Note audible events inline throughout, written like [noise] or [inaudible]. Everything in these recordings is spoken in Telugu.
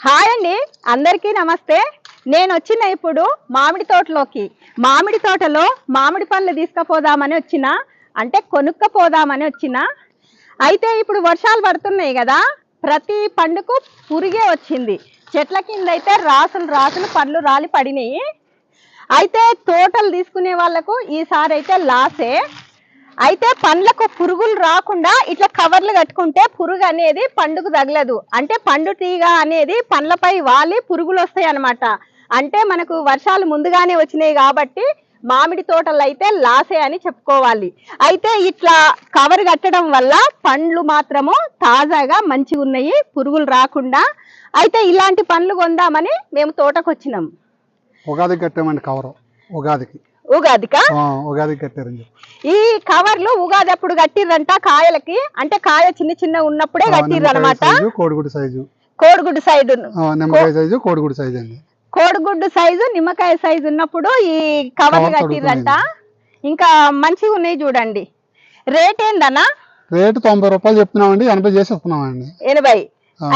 హాయ్ అండి. అందరికీ నమస్తే. నేను వచ్చిన ఇప్పుడు మామిడి తోటలోకి. మామిడి తోటలో మామిడి పండ్లు తీసుకుపోదామని వచ్చిన అంటే కొనుక్కపోదామని వచ్చిన. అయితే ఇప్పుడు వర్షాలు పడుతున్నాయి కదా ప్రతి పండుకు పురిగే వచ్చింది. చెట్ల కింద అయితే రాసులు రాసులు పండ్లు రాలి పడినాయి. అయితే తోటలు తీసుకునే వాళ్ళకు ఈసారి అయితే లాసే. అయితే పండ్లకు పురుగులు రాకుండా ఇట్లా కవర్లు కట్టుకుంటే పురుగు అనేది పండుకు తగలదు. అంటే పండు తీగ అనేది పండ్లపై వాలి పురుగులు వస్తాయి అన్నమాట. అంటే మనకు వర్షాలు ముందుగానే వచ్చినాయి కాబట్టి మామిడి తోటలు అయితే లాసే అని చెప్పుకోవాలి. అయితే ఇట్లా కవర్ కట్టడం వల్ల పండ్లు మాత్రము తాజాగా మంచిగా ఉన్నాయి పురుగులు రాకుండా. అయితే ఇలాంటి పండ్లు కొందామని మేము తోటకు వచ్చినాం ఉగాది కట్టామండి కవరు ఉగాదికి. ఉగాదిక? ఆ, ఉగాదికి కట్టారని ఈ కవర్లు ఉగాది అప్పుడు కట్టిర్రంట కాయలకి. అంటే కాయ చిన్న చిన్న ఉన్నప్పుడే కట్టిర్రు అనమాట సైజు కోడిగుడ్డు సైజు కోడిగుడ్డు ఆ, నిమ్మకాయ సైజు కోడిగుడ్డు సైజు అండి. కోడిగుడ్డు సైజు నిమ్మకాయ సైజు ఉన్నప్పుడు ఈ కవర్లు కవర్ కట్టిర్రంట. ఇంకా మంచిగా ఉన్నాయి చూడండి. రేట్ ఏందన్నా? రేటు తొంభై రూపాయలు చెప్తున్నామండి ఎనభై చేసి ఇస్తున్నామండి ఎనభై.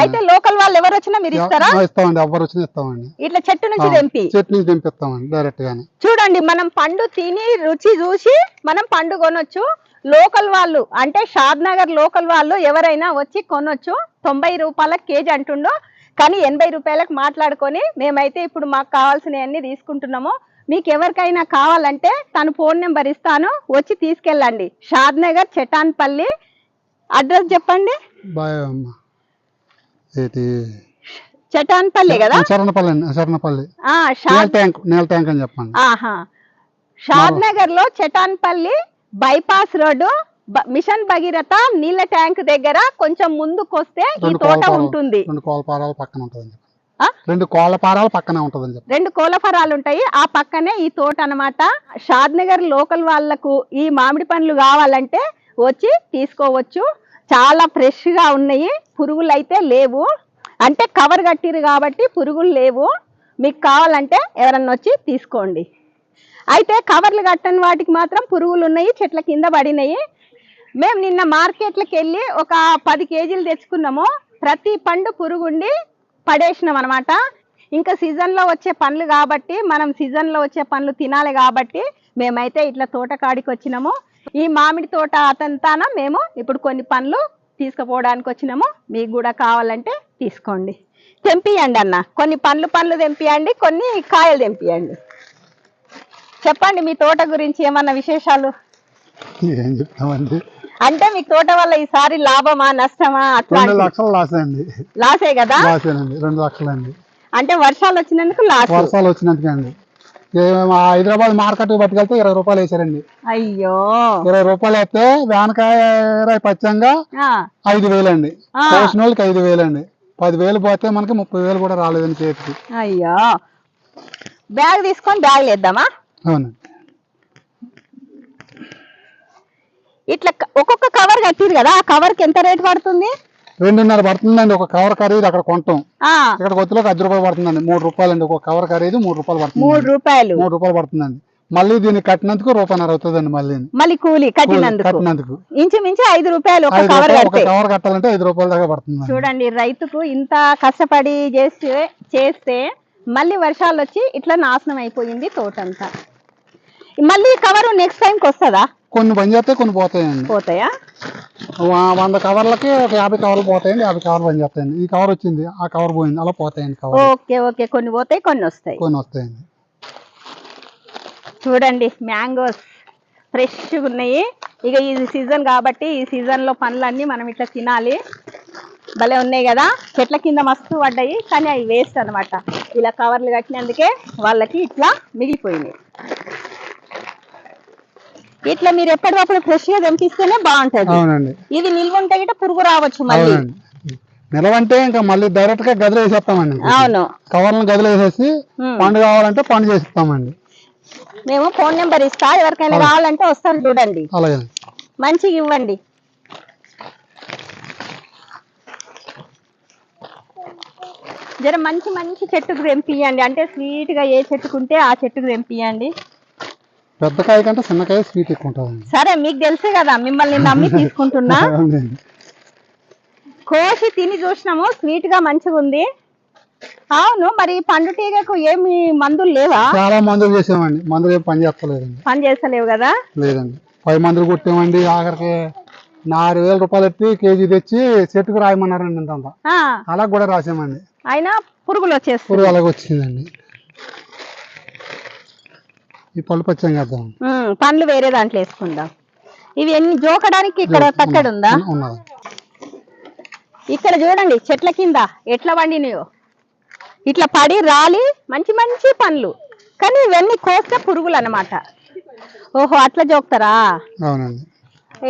అయితే లోకల్ వాళ్ళు ఎవరు వచ్చినా మీరు ఇస్తారా? ఇస్తామండి. ఎవరు వచ్చినా ఇస్తామండి. ఇట్లా చెట్టు నుంచి తెంపి. చెట్టు నుంచి తెంపిస్తామండి డైరెక్ట్ గానే. చూడండి మనం పండు తిని రుచి చూసి మనం పండు కొనొచ్చు. లోకల్ వాళ్ళు అంటే షాద్ నగర్ లోకల్ వాళ్ళు ఎవరైనా వచ్చి కొనొచ్చు. తొంభై రూపాయల కేజీ అంటుండో. కానీ ఎనభై రూపాయలకు మాట్లాడుకొని మేమైతే ఇప్పుడు మాకు కావాల్సినవన్నీ తీసుకుంటున్నాము. మీకు ఎవరికైనా కావాలంటే తను ఫోన్ నెంబర్ ఇస్తాను. వచ్చి తీసుకెళ్ళండి. షాద్ నగర్ చెటాన్పల్లి. అడ్రస్ చెప్పండి. ఏంటి? చెటాన్పల్లి కదా? నీళ్ళ షాద్ ట్యాంక్ నీళ్ళ ట్యాంక్ అని చెప్పండి. షాద్ నగర్లో Chatanpally bypass road mission Bhagiratha నీళ్ళ ట్యాంక్ దగ్గర కొంచెం ముందుకు వస్తే ఈ తోట ఉంటుంది. రెండు కోళ్ళ పారాలు పక్కన ఆ? రెండు కోళ్ళ పారాలు పక్కనే రెండు కోలఫరాలు ఉంటాయి. ఆ పక్కనే ఈ తోట అన్నమాట. షాద్ నగర్ లోకల్ వాళ్ళకు ఈ మామిడి పండ్లు కావాలంటే వచ్చి తీసుకోవచ్చు. చాలా ఫ్రెష్గా ఉన్నాయి. పురుగులు అయితే లేవు. అంటే కవర్ కట్టిరు కాబట్టి పురుగులు లేవు. మీకు కావాలంటే ఎవరన్నా వచ్చి తీసుకోండి. అయితే కవర్లు కట్టని వాటికి మాత్రం పురుగులు ఉన్నాయి చెట్ల కింద పడినాయి. మేము నిన్న మార్కెట్లకు వెళ్ళి ఒక పది కేజీలు తెచ్చుకున్నాము. ప్రతి పండు పురుగుండి పడేసినాం అనమాట ఇంకా సీజన్లో వచ్చే పండ్లు కాబట్టి మనం సీజన్లో వచ్చే పండ్లు తినాలి కాబట్టి మేమైతే ఇట్లా తోటకాడికి వచ్చినాము. ఈ మామిడి తోట అతంతాన మేము ఇప్పుడు కొన్ని పండ్లు తీసుకుపోవడానికి వచ్చినాము. మీకు కూడా కావాలంటే తీసుకోండి. తెంపియండి అన్న. కొన్ని పండ్లు పండ్లు తెంపియండి కొన్ని కాయలు తెంపియండి. చెప్పండి మీ తోట గురించి ఏమన్నా విశేషాలు? ఏం చెప్తామండి? అంటే మీ తోట వల్ల ఈసారి లాభమా నష్టమా? అట్లా రెండు లక్షలు లాస్ అండి లాసే కదా? లాసేనండి రెండు అంటే వర్షాలు వచ్చినందుకు లాస్. వర్షాలు వచ్చినందుకండి హైదరాబాద్ మార్కెట్ పట్టుకెళ్తే ఇరవై రూపాయలు వేసారండి. అయ్యో. ఇరవై రూపాయలు వేస్తే వేనకాయ పచ్చంగా ఐదు వేలండి. కోసిన వాళ్ళకి ఐదు వేలండి. పది వేలు పోతే మనకి ముప్పై వేలు కూడా రాలేదండి చేతికి. అయ్యో. బ్యాగ్ తీసుకొని బ్యాగ్ వేద్దామా అవునండి. ఇట్లా ఒక్కొక్క కవర్ కట్టిరు కదా ఆ కవర్కి ఎంత రేట్ పడుతుంది? రెండున్నర పడుతుందండి ఒక కవర్ ఖరీదు అక్కడ కొంటాం. ఆ. ఇక్కడ కొత్తలో ఐదు రూపాయలు పడుతుందండి. మూడు రూపాయలు అండి ఒక కవర్ ఖరీదు మూడు రూపాయలు పడుతుంది మూడు రూపాయలు. మూడు రూపాయలు పడుతుందండి. మళ్ళీ దీన్ని కట్టినందుకు రూపాయన్నర అవుతుందండి మళ్ళీ. మళ్ళీ కూలి కట్టినందుకు. కట్టినందుకు. ఇంచుమించు ఐదు రూపాయలు ఒక కవర్ కవర్ కట్టాలంటే ఐదు రూపాయల దాకా పడుతుంది చూడండి రైతుకు ఇంత కష్టపడి చేస్తే చేస్తే మళ్ళీ వర్షాలు వచ్చి ఇట్లా నాశనం అయిపోయింది తోటంతా. మళ్ళీ కవర్ నెక్స్ట్ టైంకి వస్తుందా కొన్ని పని చేస్తే కొన్ని పోతాయండి. పోతాయా? వ- వంద కవర్లకి ఒక యాభై కవర్లు పోతాయండి యాభై కవర్లు పని చేస్తాయండి. ఈ కవర్ వచ్చింది ఆ కవర్ పోయింది అలా పోతాయండి కవర్ ఓకే ఓకే. కొన్ని పోతాయి కొన్ని వస్తాయి. కొన్ని వస్తాయండి. చూడండి మ్యాంగోస్ ఫ్రెష్గా ఉన్నాయి. ఇక ఇది సీజన్ కాబట్టి ఈ సీజన్లో పండ్లన్నీ మనం ఇట్లా తినాలి. భలే ఉన్నాయి కదా. చెట్ల కింద మస్తు పడ్డాయి కానీ అవి వేస్ట్ అన్నమాట. ఇలా కవర్లు కట్టినందుకే వాళ్ళకి ఇట్లా మిగిలిపోయినాయి. ఇట్లా మీరు ఎప్పటికప్పుడు ఫ్రెష్గా తెంపిస్తేనే బాగుంటది. అవునండి. ఇది నిల్వ ఉంటే గిట్ట పురుగు రావచ్చు మళ్ళీ. అవునండి. నిలవంటే ఇంకా మళ్ళీ డైరెక్ట్గా గదిలో వేసేస్తామండి. అవును. కవర్లను గదిలో వేసేసి ఉమ్. పండు కావాలంటే పండు చేసిస్తామండి. మేము ఫోన్ నెంబర్ ఇస్తా. ఎవరికైనా కావాలంటే వస్తారు చూడండి. అలాగే. మంచిగా ఇవ్వండి. జర మంచి మంచి చెట్టుకు తెంపియండి. అంటే స్వీట్గా ఏ చెట్టుకుంటే ఆ చెట్టుకు తెంపియండి. పెద్ద కాయ కంటే చిన్న కాయ స్వీట్ ఎక్కువ ఉంటుందండి సరే మీకు తెలుసే కదా మిమ్మల్ని నమ్మి [laughs] తీసుకుంటున్నా. కోసి తిని చూసినాము స్వీట్గా మంచిగా ఉంది. అవును మరి పండు తీగకు ఏమి మందులు లేవా? చాలా మందులు చేసామండి. మందులు ఏం పని చేస్తలేదండి. పని చేస్తలేవు కదా? లేదండి. పది మందులు కొట్టామండి ఆఖరికి నాలుగు వేల రూపాయలు ఎత్తి కేజీ తెచ్చి చెట్టుకు రాయమన్నారండి ఇంతంతా ఆ, అలా కూడా రాసామండి. అయినా పురుగులు వచ్చేస్తుంది పురుగు అలాగ వచ్చిందండి ఈ చేద్దాం పండ్లు వేరే దాంట్లో వేసుకుందాం. ఇవి ఎన్ని జోకడానికి ఇక్కడ తక్కడు ఉందా? ఇక్కడ చూడండి చెట్ల కింద ఎట్లా పండినాయో. ఇట్లా పడి రాలి మంచి మంచి పండ్లు. కానీ ఇవన్నీ కోస్తే పురుగులు అన్నమాట. ఓహో అట్లా జోకుతారా? అవునండి.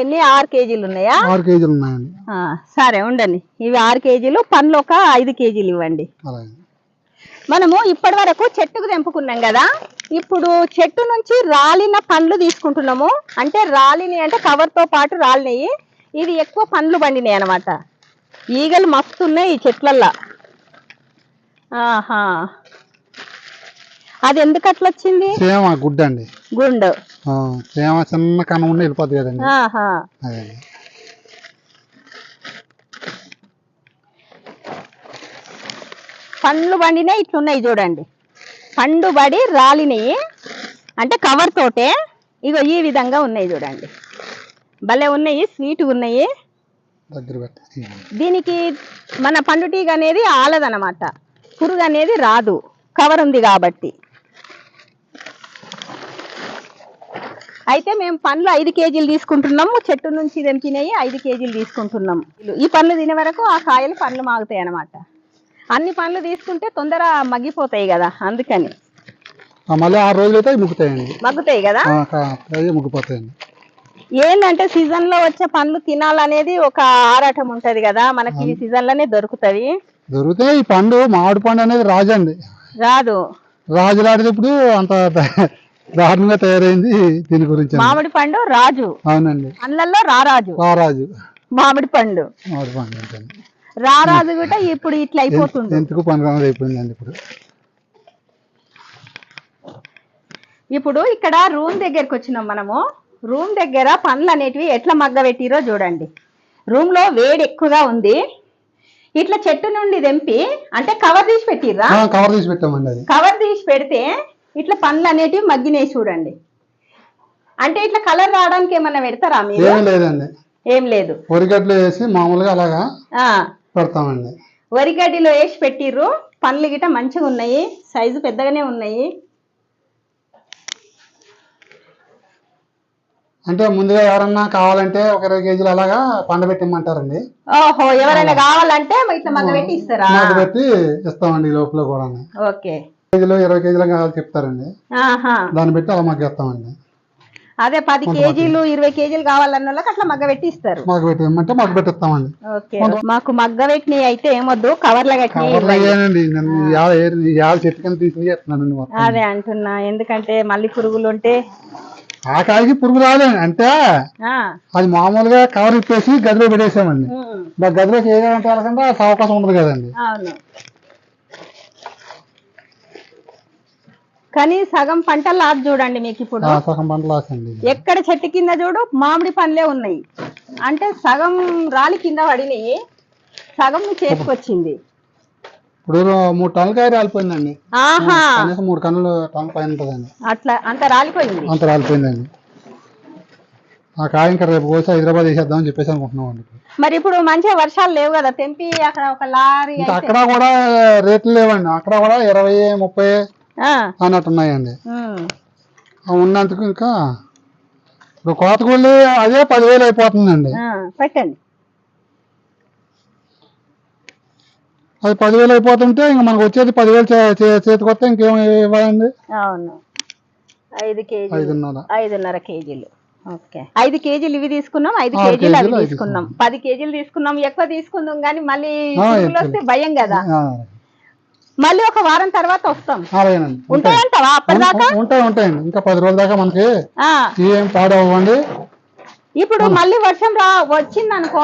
ఎన్ని? ఆరు కేజీలు ఉన్నాయా? ఆరు కేజీలు ఉన్నాయండి. సరే ఉండండి. ఇవి ఆరు కేజీలు పండ్లు ఒక ఐదు కేజీలు ఇవ్వండి. మనము ఇప్పటి వరకు చెట్టుకు తెంపుకున్నాం కదా. ఇప్పుడు చెట్టు నుంచి రాలిన పండ్లు తీసుకుంటున్నాము. అంటే రాలిని అంటే కవర్తో పాటు రాలినాయి. ఇది ఎక్కువ పండ్లు పండినాయి అనమాట ఈగలు మస్తు ఉన్నాయి ఈ చెట్లల్లో. ఆహా. అది ఎందుకు అట్లా వచ్చింది? చేమ గుడ్డ అండి. గుండు. చేమ చిన్న కన్నం ఉండి వెళ్ళిపోద్ది కదండి. ఆహా. అదే. పండ్లు పండినాయి ఇట్లున్నాయి చూడండి. పండు పడి రాలినాయి అంటే కవర్ తోటే ఇగో ఈ విధంగా ఉన్నాయి చూడండి. భలే ఉన్నాయి స్వీట్ ఉన్నాయి. దీనికి మన పండు టీగ అనేది ఆలదనమాట. పురుగు అనేది రాదు కవర్ ఉంది కాబట్టి. అయితే మేము పండ్లు ఐదు కేజీలు తీసుకుంటున్నాము చెట్టు నుంచి తెంపినవి ఐదు కేజీలు తీసుకుంటున్నాం. ఈ పండ్లు తినే వరకు ఆ కాయలు పండ్లు మాగుతాయి అన్నమాట అన్ని పండ్లు తీసుకుంటే తొందర మగ్గిపోతాయి కదా అందుకని. మళ్ళీ ఆరు రోజులు అయితే మగ్గుతాయి కదా? ముగ్గిపోతాయండి. ఏంటంటే సీజన్లో వచ్చే పండ్లు తినాలనేది ఒక ఆరాటం ఉంటది కదా మనకి ఈ సీజన్లోనే దొరుకుతది. దొరికితే ఈ పండు మామిడి పండు అనేది రాజు అండి రాదు. రాజులాడేటప్పుడు అంత దా- [laughs] దారుణంగా తయారైంది దీని గురించి. మామిడి పండు రాజు. అవునండి. పండ్లల్లో రారాజు. రారాజు. మామిడి పండు. మామిడి పండు రారాజు కూడా ఇప్పుడు ఇట్లా అయిపోతుంది ఎందుకు పని రానిది అయిపోయిందండి ఇప్పుడు? ఇప్పుడు ఇక్కడ రూమ్ దగ్గరికి వచ్చినాం మనము. రూమ్ దగ్గర పండ్లు అనేటివి ఎట్లా మగ్గ పెట్టిరో చూడండి. రూమ్లో వేడి ఎక్కువగా ఉంది. ఇట్లా చెట్టు నుండి తెంపి అంటే కవర్ తీసి పెట్టిర్రా? కవర్ తీసి పెట్టామండి కవర్ తీసి పెడితే ఇట్లా పండ్లు అనేటివి మగ్గినాయి చూడండి. అంటే ఇట్లా కలర్ రావడానికి ఏమన్నా పెడతారా మీరు? లేదండి. ఏం లేదు. వరిగడ్డలు వేసి మామూలుగా అలాగా పెడతామండి. వరిగడ్డిలో వేసి పెట్టిర్రు. పండ్లు గిట మంచిగా ఉన్నాయి. సైజు పెద్దగానే ఉన్నాయి. అంటే ముందుగా ఎవరన్నా కావాలంటే ఒక ఇరవై కేజీలు అలాగా పండబెట్టమంటారండి ఓహో ఎవరైనా కావాలంటే ఇట్లా మగ్గ పెట్టి ఇస్తారా? మాకు పెట్టి ఇస్తామండి ఈ లోపల కూడా ఓకే. కేజీలు ఇరవై కేజీలు కావాలి చెప్తారండి దాన్ని పెట్టి అలా మాకు ఇస్తామండి అదే పది కేజీలు ఇరవై కేజీలు కావాలన్న వాళ్ళకి అట్లా మగ్గ పెట్టి ఇస్తారు మాకు పెట్టి ఇమ్మంటే మాకు పెట్టిస్తామండి. ఓకే. మాకు మగ్గ పెట్టినవి అయితే ఏమొద్దు కవర్ల చేస్తున్నానండి మొత్తం. అదే అంటున్నా. ఎందుకంటే మళ్ళీ పురుగులు ఉంటే ఆ కాయకి పురుగు రాదండి అంటే అది మామూలుగా కవర్ ఇప్పేసి గదిలో పెట్టేసామండి గదిలోకి ఏదంటే వెళ్ళకుండా అవకాశం ఉండదు కదండి. కానీ సగం పంటలు లాభ చూడండి మీకు ఇప్పుడు. ఎక్కడ చెట్టు కింద చూడు మామిడి పండ్లే ఉన్నాయి. అంటే సగం రాలి కింద పడినాయి. సగం మీ చేతికొచ్చింది. ఇప్పుడు మూడు టన్నుల కాయ రాలిపోయిందండి. కనీసం మూడు టన్నుల పైన ఉంటుందండి. అట్లా అంత రాలిపోయింది. అంత రాలిపోయిందండి. ఆ కాయ ఇంకా రేపు కోసి హైదరాబాద్ వేసేద్దామని చెప్పేసి మరి ఇప్పుడు మంచిగా వర్షాలు లేవు కదా తెంపి అక్కడ ఒక లారీ అక్కడ కూడా రేట్లు లేవండి. అక్కడ కూడా ఇరవై ముప్పై ఆ, అన్నట్టు ఉన్నాయండి ఉమ్, ఆ ఉన్నందుకు ఇంకా ఇప్పుడు కోతగూళ్ళి అదే పదివేలు అయిపోతుందండి. పెట్టండి. అది పదివేలు అయిపోతుంటే ఇంకా మనకు వచ్చేది పదివేలు చేతికి వస్తే ఇంకేం ఇవ్వాలండి? అవును. ఐదు కేజీలు. ఐదున్నర. ఐదున్నర కేజీలు. ఓకే. ఐదు కేజీలు ఇవి తీసుకున్నాం ఐదు కేజీలు అవి తీసుకున్నాం. పది కేజీలు తీసుకున్నాం ఎక్కువ తీసుకుందాం కానీ మళ్ళీ. వస్తే భయం కదా. మళ్ళీ ఒక వారం తర్వాత వస్తాం. అలాగేనండి ఉంటాయి ఉంటాయంటావా అప్పటిదాకా? ఉంటాయి ఉంటాయండి ఇంకా పది రోజుల దాకా మనకి ఏం పాడవ్వండి ఇప్పుడు మళ్ళీ వర్షం రా వచ్చింది అనుకో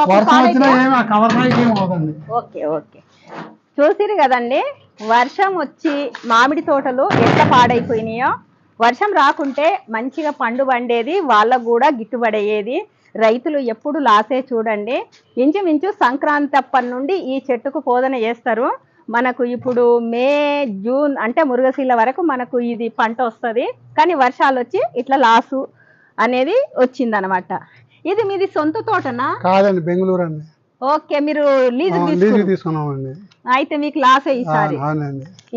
ఓకే ఓకే. చూసిరు కదండి వర్షం వచ్చి మామిడి తోటలు ఎట్లా పాడైపోయినాయో. వర్షం రాకుంటే మంచిగా పండు పండేది వాళ్ళకు కూడా గిట్టుబడి అయ్యేది రైతులు ఎప్పుడు లాసే చూడండి. ఇంచుమించు సంక్రాంతి అప్పటి నుండి ఈ చెట్టుకు పోదన చేస్తారు. మనకు ఇప్పుడు మే జూన్ అంటే మురుగశీల వరకు మనకు ఇది పంట వస్తది. కానీ వర్షాలు వచ్చి ఇట్లా లాసు అనేది వచ్చిందనమాట. ఇది మీది సొంత తోటనా? కాదండి బెంగళూరు అండి. ఓకే మీరు లీజు తీసుకున్నామండి. అయితే మీకు లాసే ఈసారి.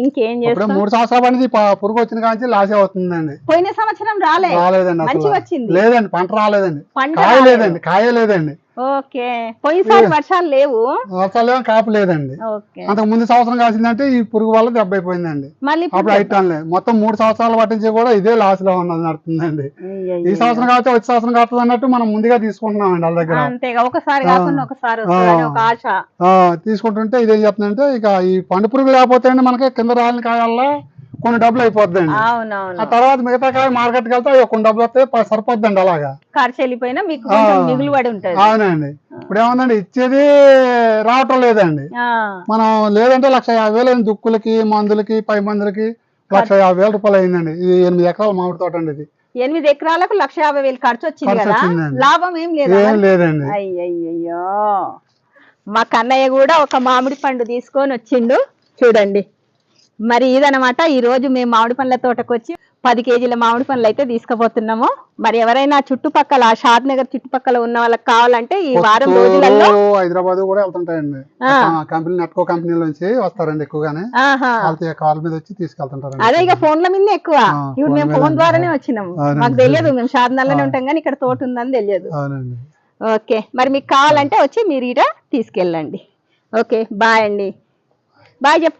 ఇంకేం చేస్తాం? మూడు సంవత్సరాల పని పురుగు వచ్చిన కాంచి లాసే అవుతుందండి. పోయిన సంవత్సరం రాలే. రాలేదండి మంచిగా వచ్చింది. లేదండి పంట రాలేదండి. పంట కాయ రాలేదు. లేదండి కాయ లేదండి ఓకే. పోయినసారి వర్షాలు లేవు? వర్షాలు ఏమో కాపు లేదండి. ఓకే. అంతకు ముందు సంవత్సరం కాసిందంటే ఈ పురుగు వల్ల దెబ్బ అయిపోయిందండి. అప్పుడు మొత్తం మూడు సంవత్సరాలు పట్టించి కూడా ఇదే లాస్లో ఉన్నది నడుతుందండి. ఈ సంవత్సరం కాబట్టి వచ్చే సంవత్సరం కాస్తుంది అన్నట్టు మనం ముందుగా తీసుకుంటున్నామండి వాళ్ళ దగ్గర. అంతేగా. ఒకసారి కాకుండా ఒకసారి వస్తుందని ఒక ఆశ. ఆ, తీసుకుంటుంటే ఇదేం చెప్తుందంటే ఇక ఈ పండు పురుగు లేకపోతే అండి మనకి కింద రాలిన కాయల్లో కొన్ని డబ్బులు అయిపోద్దండి. ఆ అవునవును తర్వాత మిగతా కాయ మార్కెట్కి వెళ్తే అయ్యో కొన్ని డబ్బులు వస్తే ప- సరిపోద్దండి అలాగా. ఖర్చు వెళ్ళిపోయినా మీకు కొంచెం ఆ. మిగులు పడి ఉంటది. అవునండి. ఇప్పుడు ఏముందండి ఇచ్చేది రావటం లేదండి. ఆ, మనం లేదంటే లక్ష యాభై వేలు దుక్కులకి మందులకి పై మందులకి లక్ష యాభై వేల రూపాయలు అయిందండి. ఇది ఎనిమిది ఎకరాల మామిడి తోట అండి ఇది. ఎనిమిది ఎకరాలకు లక్ష యాభై వేలు ఖర్చు వచ్చింది కదా. లాభం ఏం లేదా? లేదండి. అయ్యయ్యో మా కన్నయ్య కూడా ఒక మామిడి పండు తీసుకొని వచ్చిండు. చూడండి. మరి ఇదనమాట ఈ రోజు మేము మామిడి పండ్ల తోటకు వచ్చి పది కేజీల మామిడి పండ్లు అయితే తీసుకుపోతున్నాము. మరి ఎవరైనా చుట్టుపక్కల షాద్ నగర్ చుట్టుపక్కల ఉన్న వాళ్ళకి కావాలంటే ఈ వారం రోజులలో హైదరాబాద్ కూడా వెళ్తుంటాయండి. కంపెనీ నెట్కో కంపెనీ నుంచి వస్తారండి ఎక్కువగానే. కాల్ మీద వచ్చి తీసుకెళ్తుంటారండి. అదే ఇక ఫోన్ల మీద ఎక్కువ. మేము ఫోన్. ద్వారానే వచ్చినాము. మాకు తెలియదు మేము షాద్నల్లోనే ఆ. ఉంటాం కానీ ఇక్కడ తోట ఉందని తెలియదు. ఓకే. మరి మీకు కావాలంటే వచ్చి మీరు ఇట తీసుకెళ్ళండి. ఓకే. బాయ్ అండి. బాయ్ చెప్పు